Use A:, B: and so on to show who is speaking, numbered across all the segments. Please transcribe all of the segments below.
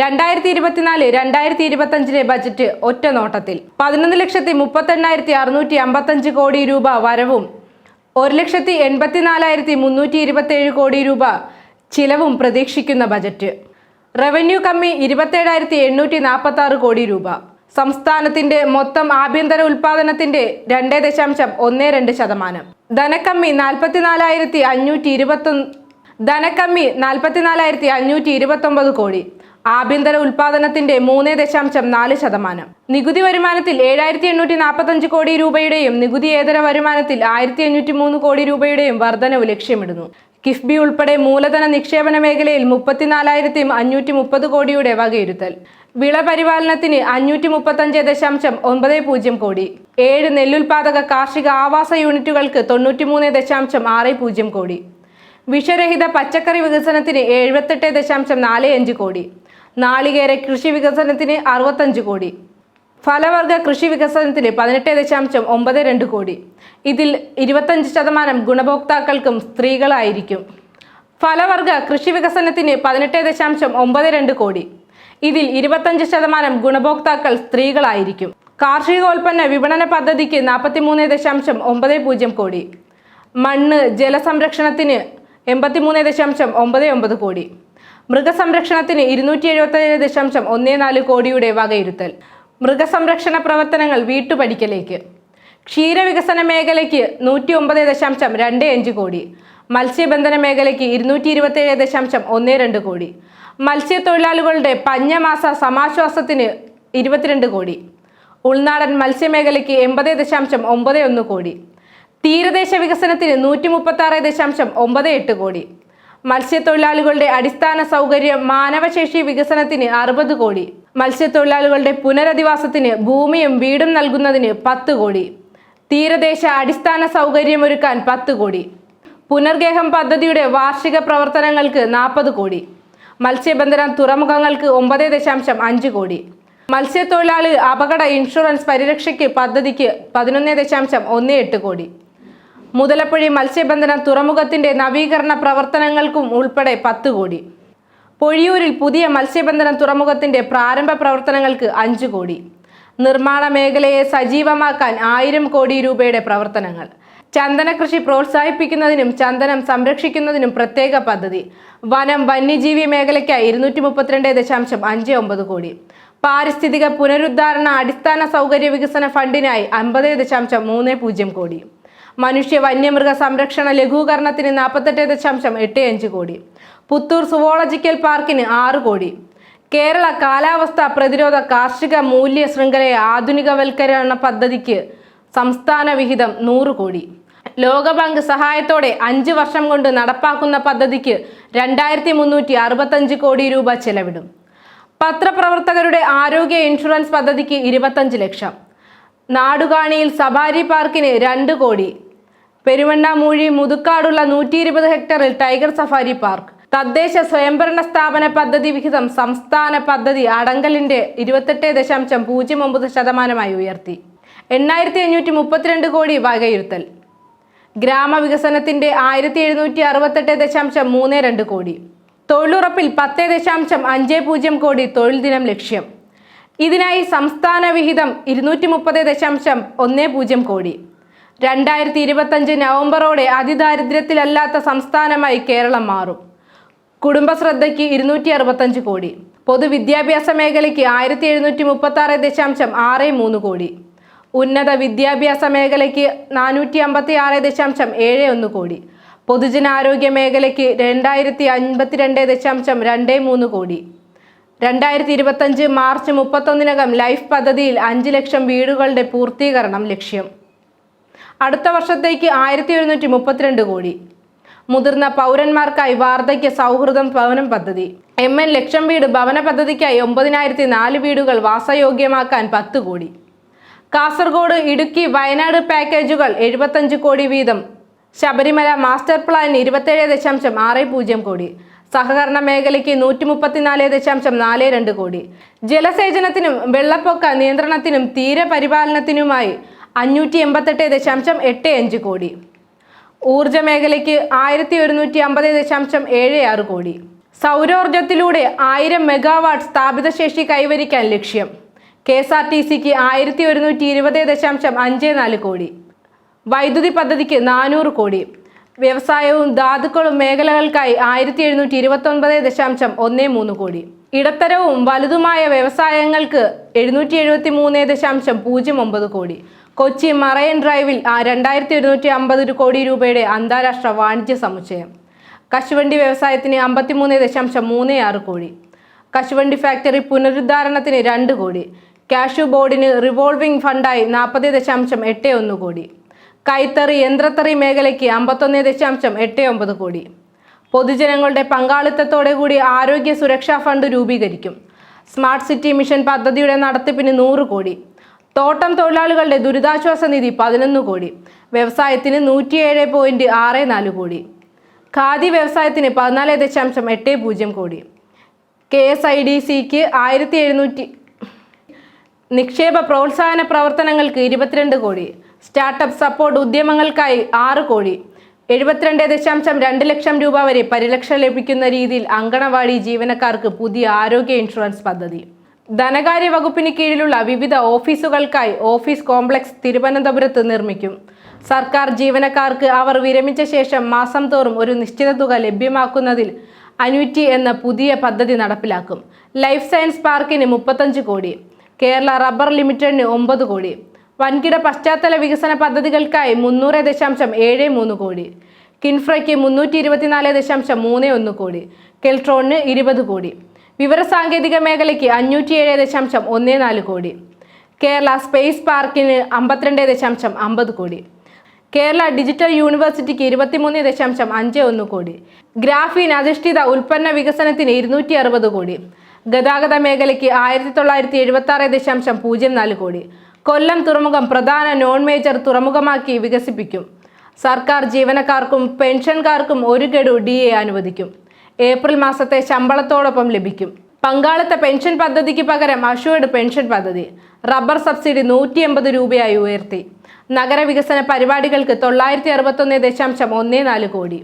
A: രണ്ടായിരത്തി ഇരുപത്തിനാല് രണ്ടായിരത്തി ഇരുപത്തഞ്ചിലെ ബജറ്റ് ഒറ്റ നോട്ടത്തിൽ. പതിനൊന്ന് ലക്ഷത്തി മുപ്പത്തെണ്ണായിരത്തി അറുന്നൂറ്റി അമ്പത്തഞ്ച് കോടി രൂപ വരവും ഒരു ലക്ഷത്തി എൺപത്തിനാലായിരത്തി മുന്നൂറ്റി ഇരുപത്തേഴ് കോടി രൂപ ചിലവും പ്രതീക്ഷിക്കുന്ന ബജറ്റ്. റവന്യൂ കമ്മി ഇരുപത്തേഴായിരത്തി എണ്ണൂറ്റി നാൽപ്പത്തി ആറ് കോടി രൂപ. സംസ്ഥാനത്തിന്റെ മൊത്തം ആഭ്യന്തര ഉൽപാദനത്തിന്റെ രണ്ട് ദശാംശം ഒന്ന് രണ്ട് ശതമാനം. ധനക്കമ്മി നാൽപ്പത്തിനാലായിരത്തി അഞ്ഞൂറ്റി ഇരുപത്തൊന്ന് ധനക്കമ്മി നാൽപ്പത്തിനാലായിരത്തി അഞ്ഞൂറ്റി ഇരുപത്തൊമ്പത് കോടി. ആഭ്യന്തര ഉൽപാദനത്തിന്റെ മൂന്ന് ദശാംശം നാല് ശതമാനം. നികുതി വരുമാനത്തിൽ ഏഴായിരത്തി എണ്ണൂറ്റി നാൽപ്പത്തഞ്ച് കോടി രൂപയുടെയും നികുതിയേതര വരുമാനത്തിൽ ആയിരത്തി അഞ്ഞൂറ്റി മൂന്ന് കോടി രൂപയുടെയും വർധനവ് ലക്ഷ്യമിടുന്നു. കിഫ്ബി ഉൾപ്പെടെ മൂലധന നിക്ഷേപണ മേഖലയിൽ മുപ്പത്തിനാലായിരത്തി അഞ്ഞൂറ്റി മുപ്പത് കോടിയുടെ വകയിരുത്തൽ. വിള പരിപാലനത്തിന് അഞ്ഞൂറ്റി മുപ്പത്തഞ്ച് ദശാംശം ഒൻപത് പൂജ്യം കോടി. ഏഴ് നെല്ലുൽപാദക കാർഷിക ആവാസ യൂണിറ്റുകൾക്ക് തൊണ്ണൂറ്റിമൂന്ന് ദശാംശം ആറ് പൂജ്യം കോടി. വിഷരഹിത പച്ചക്കറി വികസനത്തിന് എഴുപത്തെട്ട് ദശാംശം നാല് അഞ്ച് കോടി. നാളികേര കൃഷി വികസനത്തിന് അറുപത്തഞ്ച് കോടി. ഫലവർഗ കൃഷി വികസനത്തിന് പതിനെട്ട് ദശാംശം ഒമ്പത് രണ്ട് കോടി. ഇതിൽ ഇരുപത്തഞ്ച് ശതമാനം ഗുണഭോക്താക്കൾക്കും സ്ത്രീകളായിരിക്കും. ഫലവർഗ കൃഷി വികസനത്തിന് പതിനെട്ട് ദശാംശം ഒമ്പത് രണ്ട് കോടി. ഇതിൽ ഇരുപത്തഞ്ച് ശതമാനം ഗുണഭോക്താക്കൾ സ്ത്രീകളായിരിക്കും. കാർഷികോൽപ്പന്ന വിപണന പദ്ധതിക്ക് നാൽപ്പത്തിമൂന്ന് ദശാംശം ഒമ്പത് പൂജ്യം കോടി. മണ്ണ് ജലസംരക്ഷണത്തിന് എൺപത്തിമൂന്ന് ദശാംശം ഒമ്പത് ഒമ്പത് കോടി. മൃഗസംരക്ഷണത്തിന് ഇരുന്നൂറ്റി എഴുപത്തേഴ് ദശാംശം ഒന്നേ നാല് കോടിയുടെ വകയിരുത്തൽ. മൃഗസംരക്ഷണ പ്രവർത്തനങ്ങൾ വീട്ടുപടിക്കലേക്ക്. ക്ഷീരവികസന മേഖലയ്ക്ക് നൂറ്റി ഒമ്പത് ദശാംശം രണ്ട് അഞ്ച് കോടി. മത്സ്യബന്ധന മേഖലയ്ക്ക് ഇരുന്നൂറ്റി ഇരുപത്തേഴ് ദശാംശം ഒന്ന് രണ്ട് കോടി. മത്സ്യത്തൊഴിലാളികളുടെ പഞ്ഞമാസ സമാശ്വാസത്തിന് ഇരുപത്തിരണ്ട് കോടി. ഉൾനാടൻ മത്സ്യമേഖലയ്ക്ക് എൺപത് ദശാംശം ഒമ്പത് ഒന്ന് കോടി. തീരദേശ വികസനത്തിന് നൂറ്റി മുപ്പത്തി ആറ് ദശാംശം ഒമ്പത് എട്ട് കോടി. മത്സ്യത്തൊഴിലാളികളുടെ അടിസ്ഥാന സൗകര്യം മാനവശേഷി വികസനത്തിന് അറുപത് കോടി. മത്സ്യത്തൊഴിലാളികളുടെ പുനരധിവാസത്തിന് ഭൂമിയും വീടും നൽകുന്നതിന് പത്ത് കോടി. തീരദേശ അടിസ്ഥാന സൗകര്യമൊരുക്കാൻ പത്ത് കോടി. പുനർഗേഹം പദ്ധതിയുടെ വാർഷിക പ്രവർത്തനങ്ങൾക്ക് നാൽപ്പത് കോടി. മത്സ്യബന്ധന തുറമുഖങ്ങൾക്ക് ഒമ്പത് ദശാംശം അഞ്ച് കോടി. മത്സ്യത്തൊഴിലാളി അപകട ഇൻഷുറൻസ് പരിരക്ഷയ്ക്ക് പദ്ധതിക്ക് പതിനൊന്ന് ദശാംശം ഒന്ന് എട്ട് കോടി. മുതലപ്പുഴി മത്സ്യബന്ധന തുറമുഖത്തിന്റെ നവീകരണ പ്രവർത്തനങ്ങൾക്കും ഉൾപ്പെടെ പത്ത് കോടി. പൊഴിയൂരിൽ പുതിയ മത്സ്യബന്ധന തുറമുഖത്തിന്റെ പ്രാരംഭ പ്രവർത്തനങ്ങൾക്ക് അഞ്ച് കോടി. നിർമ്മാണ മേഖലയെ സജീവമാക്കാൻ ആയിരം കോടി രൂപയുടെ പ്രവർത്തനങ്ങൾ. ചന്ദന കൃഷി പ്രോത്സാഹിപ്പിക്കുന്നതിനും ചന്ദനം സംരക്ഷിക്കുന്നതിനും പ്രത്യേക പദ്ധതി. വനം വന്യജീവി മേഖലയ്ക്കായി ഇരുന്നൂറ്റി മുപ്പത്തിരണ്ട് ദശാംശം അഞ്ച് ഒമ്പത് കോടി. പാരിസ്ഥിതിക പുനരുദ്ധാരണ അടിസ്ഥാന സൗകര്യ വികസന ഫണ്ടിനായി അമ്പത് ദശാംശം മൂന്ന് പൂജ്യം കോടി. മനുഷ്യ വന്യമൃഗ സംരക്ഷണ ലഘൂകരണത്തിന് നാൽപ്പത്തെട്ട് ദശാംശം എട്ട് അഞ്ച് കോടി. പുത്തൂർ സുവോളജിക്കൽ പാർക്കിന് ആറ് കോടി. കേരള കാലാവസ്ഥ പ്രതിരോധ കാർഷിക മൂല്യ ശൃംഖലയെ ആധുനികവൽക്കരണ പദ്ധതിക്ക് സംസ്ഥാന വിഹിതം നൂറ് കോടി. ലോകബാങ്ക് സഹായത്തോടെ അഞ്ച് വർഷം കൊണ്ട് നടപ്പാക്കുന്ന പദ്ധതിക്ക് രണ്ടായിരത്തി മുന്നൂറ്റി അറുപത്തഞ്ച് കോടി രൂപ ചെലവിടും. പത്രപ്രവർത്തകരുടെ ആരോഗ്യ ഇൻഷുറൻസ് പദ്ധതിക്ക് ഇരുപത്തഞ്ച് ലക്ഷം. നാടുകാണിയിൽ സബാരി പാർക്കിന് രണ്ട് കോടി. പെരുവണ്ണാമൂഴി മുതുക്കാടുള്ള നൂറ്റി ഇരുപത് ഹെക്ടറിൽ ടൈഗർ സഫാരി പാർക്ക്. തദ്ദേശ സ്വയംഭരണ സ്ഥാപന പദ്ധതി വിഹിതം സംസ്ഥാന പദ്ധതി അടങ്കലിന്റെ ഇരുപത്തെട്ട് ദശാംശം പൂജ്യം ഒമ്പത് ശതമാനമായി ഉയർത്തി. എണ്ണായിരത്തി അഞ്ഞൂറ്റി മുപ്പത്തിരണ്ട് കോടി വകയിരുത്തൽ. ഗ്രാമവികസനത്തിന്റെ ആയിരത്തി എഴുന്നൂറ്റി അറുപത്തെട്ട് ദശാംശം മൂന്ന് രണ്ട് കോടി. തൊഴിലുറപ്പിൽ പത്ത് ദശാംശം അഞ്ച് പൂജ്യം കോടി തൊഴിൽ ദിനം ലക്ഷ്യം. ഇതിനായി സംസ്ഥാന വിഹിതം ഇരുന്നൂറ്റി മുപ്പത് ദശാംശം ഒന്ന് പൂജ്യം കോടി. രണ്ടായിരത്തി ഇരുപത്തഞ്ച് നവംബറോടെ അതിദാരിദ്ര്യത്തിലല്ലാത്ത സംസ്ഥാനമായി കേരളം മാറും. കുടുംബശ്രദ്ധയ്ക്ക് ഇരുന്നൂറ്റി അറുപത്തഞ്ച് കോടി. പൊതുവിദ്യാഭ്യാസ മേഖലയ്ക്ക് ആയിരത്തി എഴുന്നൂറ്റി മുപ്പത്തി ആറ് ദശാംശം ആറ് മൂന്ന് കോടി. ഉന്നത വിദ്യാഭ്യാസ മേഖലയ്ക്ക് നാനൂറ്റി അമ്പത്തി ആറ് ദശാംശം ഏഴ് ഒന്ന് കോടി. പൊതുജനാരോഗ്യ മേഖലയ്ക്ക് രണ്ടായിരത്തി അൻപത്തിരണ്ട് ദശാംശം രണ്ട് മൂന്ന് കോടി. രണ്ടായിരത്തി ഇരുപത്തഞ്ച് മാർച്ച് മുപ്പത്തൊന്നിനകം ലൈഫ് പദ്ധതിയിൽ അഞ്ച് ലക്ഷം വീടുകളുടെ പൂർത്തീകരണം ലക്ഷ്യം. അടുത്ത വർഷത്തേക്ക് ആയിരത്തി എഴുന്നൂറ്റി മുപ്പത്തിരണ്ട് കോടി. മുതിർന്ന പൗരന്മാർക്കായി വാർദ്ധക്യ സൗഹൃദം ഭവനം പദ്ധതി. എം എൻ ലക്ഷം വീട് ഭവന പദ്ധതിക്കായി ഒമ്പതിനായിരത്തി നാല് വീടുകൾ വാസയോഗ്യമാക്കാൻ പത്ത് കോടി. കാസർഗോഡ് ഇടുക്കി വയനാട് പാക്കേജുകൾ എഴുപത്തഞ്ച് കോടി വീതം. ശബരിമല മാസ്റ്റർ പ്ലാൻ ഇരുപത്തേഴ് ദശാംശം ആറ് പൂജ്യം കോടി. സഹകരണ മേഖലയ്ക്ക് നൂറ്റി മുപ്പത്തിനാല് ദശാംശം നാല് രണ്ട് കോടി. ജലസേചനത്തിനും വെള്ളപ്പൊക്ക നിയന്ത്രണത്തിനും തീരപരിപാലനത്തിനുമായി അഞ്ഞൂറ്റി എൺപത്തെട്ട് ദശാംശം എട്ട് അഞ്ച് കോടി. ഊർജ മേഖലയ്ക്ക് ആയിരത്തി ഒരുന്നൂറ്റി അമ്പത് ദശാംശം ഏഴ് ആറ് കോടി. സൗരോർജത്തിലൂടെ ആയിരം മെഗാവാട്ട് സ്ഥാപിത ശേഷി കൈവരിക്കാൻ ലക്ഷ്യം. കെ എസ് ആർ ടി സിക്ക് ആയിരത്തി ഒരുന്നൂറ്റി ഇരുപത് ദശാംശം അഞ്ച് നാല് കോടി. വൈദ്യുതി പദ്ധതിക്ക് നാനൂറ് കോടി. വ്യവസായവും ധാതുക്കളും മേഖലകൾക്കായി ആയിരത്തി എഴുന്നൂറ്റി ഇരുപത്തി ഒൻപത് ദശാംശം ഒന്ന് മൂന്ന് കോടി. ഇടത്തരവും വലുതുമായ വ്യവസായങ്ങൾക്ക് എഴുന്നൂറ്റി എഴുപത്തി മൂന്ന് ദശാംശം പൂജ്യം ഒമ്പത് കോടി. കൊച്ചി മറയൻ ഡ്രൈവിൽ രണ്ടായിരത്തി ഒരുന്നൂറ്റി അമ്പത് കോടി രൂപയുടെ അന്താരാഷ്ട്ര വാണിജ്യ സമുച്ചയം. കശുവണ്ടി വ്യവസായത്തിന് അമ്പത്തിമൂന്ന് ദശാംശം മൂന്ന് ആറ് കോടി. കശുവണ്ടി ഫാക്ടറി പുനരുദ്ധാരണത്തിന് രണ്ട് കോടി. കാഷ്യൂ ബോർഡിന് റിവോൾവിംഗ് ഫണ്ടായി നാൽപ്പത് ദശാംശം എട്ട് ഒന്ന് കോടി. കൈത്തറി യന്ത്രത്തറി മേഖലയ്ക്ക് അമ്പത്തൊന്ന് ദശാംശം എട്ട് ഒമ്പത് കോടി. പൊതുജനങ്ങളുടെ പങ്കാളിത്തത്തോടെ കൂടി ആരോഗ്യ സുരക്ഷാ ഫണ്ട് രൂപീകരിക്കും. സ്മാർട്ട് സിറ്റി മിഷൻ പദ്ധതിയുടെ നടത്തിപ്പിന് നൂറ് കോടി. തോട്ടം തൊഴിലാളികളുടെ ദുരിതാശ്വാസ നിധി പതിനൊന്ന് കോടി. വ്യവസായത്തിന് നൂറ്റിയേഴ് പോയിന്റ് ആറ് നാല് കോടി. ഖാദി വ്യവസായത്തിന് പതിനാല് ദശാംശം എട്ട് പൂജ്യം കോടി. കെ എസ് ഐ ഡി സിക്ക് ആയിരത്തി എഴുന്നൂറ്റി നിക്ഷേപ പ്രോത്സാഹന പ്രവർത്തനങ്ങൾക്ക് ഇരുപത്തിരണ്ട് കോടി. സ്റ്റാർട്ടപ്പ് സപ്പോർട്ട് ഉദ്യമങ്ങൾക്കായി ആറ് കോടി. എഴുപത്തിരണ്ട് ദശാംശം രണ്ട് ലക്ഷം രൂപ വരെ പരിരക്ഷ ലഭിക്കുന്ന രീതിയിൽ അങ്കണവാടി ജീവനക്കാർക്ക് പുതിയ ആരോഗ്യ ഇൻഷുറൻസ് പദ്ധതി. ധനകാര്യ വകുപ്പിന് കീഴിലുള്ള വിവിധ ഓഫീസുകൾക്കായി ഓഫീസ് കോംപ്ലക്സ് തിരുവനന്തപുരത്ത് നിർമ്മിക്കും. സർക്കാർ ജീവനക്കാർക്ക് അവർ വിരമിച്ച ശേഷം മാസം തോറും ഒരു നിശ്ചിത തുക ലഭ്യമാക്കുന്നതിൽ അന്യൂറ്റി എന്ന പുതിയ പദ്ധതി നടപ്പിലാക്കും. ലൈഫ് സയൻസ് പാർക്കിന് മുപ്പത്തഞ്ച് കോടി. കേരള റബ്ബർ ലിമിറ്റഡിന് ഒമ്പത് കോടി. വൻകിട പശ്ചാത്തല വികസന പദ്ധതികൾക്കായി മുന്നൂറ് ദശാംശം ഏഴ് മൂന്ന് കോടി. കിൻഫ്രയ്ക്ക് മുന്നൂറ്റി ഇരുപത്തിനാല് ദശാംശം മൂന്ന് ഒന്ന് കോടി. കെൽട്രോണിന് ഇരുപത് കോടി. വിവരസാങ്കേതിക മേഖലയ്ക്ക് അഞ്ഞൂറ്റിയേഴ് ദശാംശം ഒന്ന് നാല് കോടി. കേരള സ്പേസ് പാർക്കിന് അമ്പത്തിരണ്ട് ദശാംശം അമ്പത് കോടി. കേരള ഡിജിറ്റൽ യൂണിവേഴ്സിറ്റിക്ക് ഇരുപത്തിമൂന്ന് ദശാംശം അഞ്ച് ഒന്ന് കോടി. ഗ്രാഫീൻ അധിഷ്ഠിത ഉൽപ്പന്ന വികസനത്തിന് ഇരുന്നൂറ്റി അറുപത് കോടി. ഗതാഗത മേഖലയ്ക്ക് ആയിരത്തി തൊള്ളായിരത്തി എഴുപത്തി ആറ് ദശാംശം പൂജ്യം നാല് കോടി. കൊല്ലം തുറമുഖം പ്രധാന നോൺ മേജർ തുറമുഖമാക്കി വികസിപ്പിക്കും. സർക്കാർ ജീവനക്കാർക്കും പെൻഷൻകാർക്കും ഒരു ഗഡു ഡി എ അനുവദിക്കും. ഏപ്രിൽ മാസത്തെ ശമ്പളത്തോടൊപ്പം ലഭിക്കും. പങ്കാളിത്ത പെൻഷൻ പദ്ധതിക്ക് പകരം അഷുവേഡ് പെൻഷൻ പദ്ധതി. റബ്ബർ സബ്സിഡി നൂറ്റി എൺപത് രൂപയായി ഉയർത്തി. നഗരവികസന പരിപാടികൾക്ക് തൊള്ളായിരത്തി അറുപത്തൊന്ന് ദശാംശം ഒന്നേ നാല് കോടി.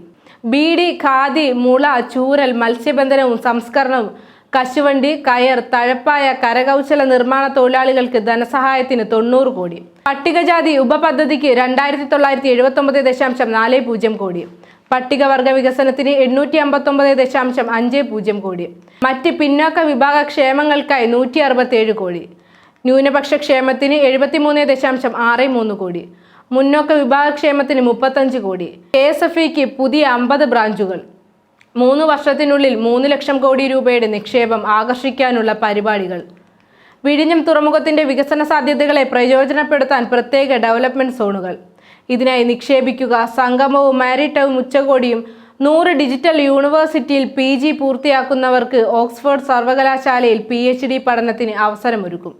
A: ബീഡി ഖാദി മുള ചൂരൽ മത്സ്യബന്ധനവും സംസ്കരണവും കശുവണ്ടി കയർ തഴപ്പായ കരകൗശല നിർമ്മാണ തൊഴിലാളികൾക്ക് ധനസഹായത്തിന് തൊണ്ണൂറ് കോടി. പട്ടികജാതി ഉപപദ്ധതിക്ക് രണ്ടായിരത്തി തൊള്ളായിരത്തി എഴുപത്തി ഒമ്പത് ദശാംശം നാല് പൂജ്യം കോടി. പട്ടികവർഗ വികസനത്തിന് എണ്ണൂറ്റി അമ്പത്തൊമ്പത് ദശാംശം അഞ്ച് പൂജ്യം കോടി. മറ്റ് പിന്നോക്ക വിഭാഗ ക്ഷേമങ്ങൾക്കായി നൂറ്റി അറുപത്തേഴ് കോടി. ന്യൂനപക്ഷ ക്ഷേമത്തിന് എഴുപത്തിമൂന്ന് ദശാംശം ആറ് മൂന്ന് കോടി. മുന്നോക്ക വിഭാഗക്ഷേമത്തിന് മുപ്പത്തഞ്ച് കോടി. കെ എസ് എഫ് ഇക്ക് പുതിയ അമ്പത് ബ്രാഞ്ചുകൾ. മൂന്ന് വർഷത്തിനുള്ളിൽ മൂന്ന് ലക്ഷം കോടി രൂപയുടെ നിക്ഷേപം ആകർഷിക്കാനുള്ള പരിപാടികൾ. വിഴിഞ്ഞം തുറമുഖത്തിന്റെ വികസന സാധ്യതകളെ പ്രയോജനപ്പെടുത്താൻ പ്രത്യേക ഡെവലപ്മെന്റ് സോണുകൾ. ഇതിനായി നിക്ഷേപിക്കുക സംഗമവും മാരിടൈം ഉച്ചകോടിയും നൂറ് ഡിജിറ്റൽ യൂണിവേഴ്സിറ്റിയിൽ പി പൂർത്തിയാക്കുന്നവർക്ക് ഓക്സ്ഫോർഡ് സർവകലാശാലയിൽ പി പഠനത്തിന് അവസരമൊരുക്കും.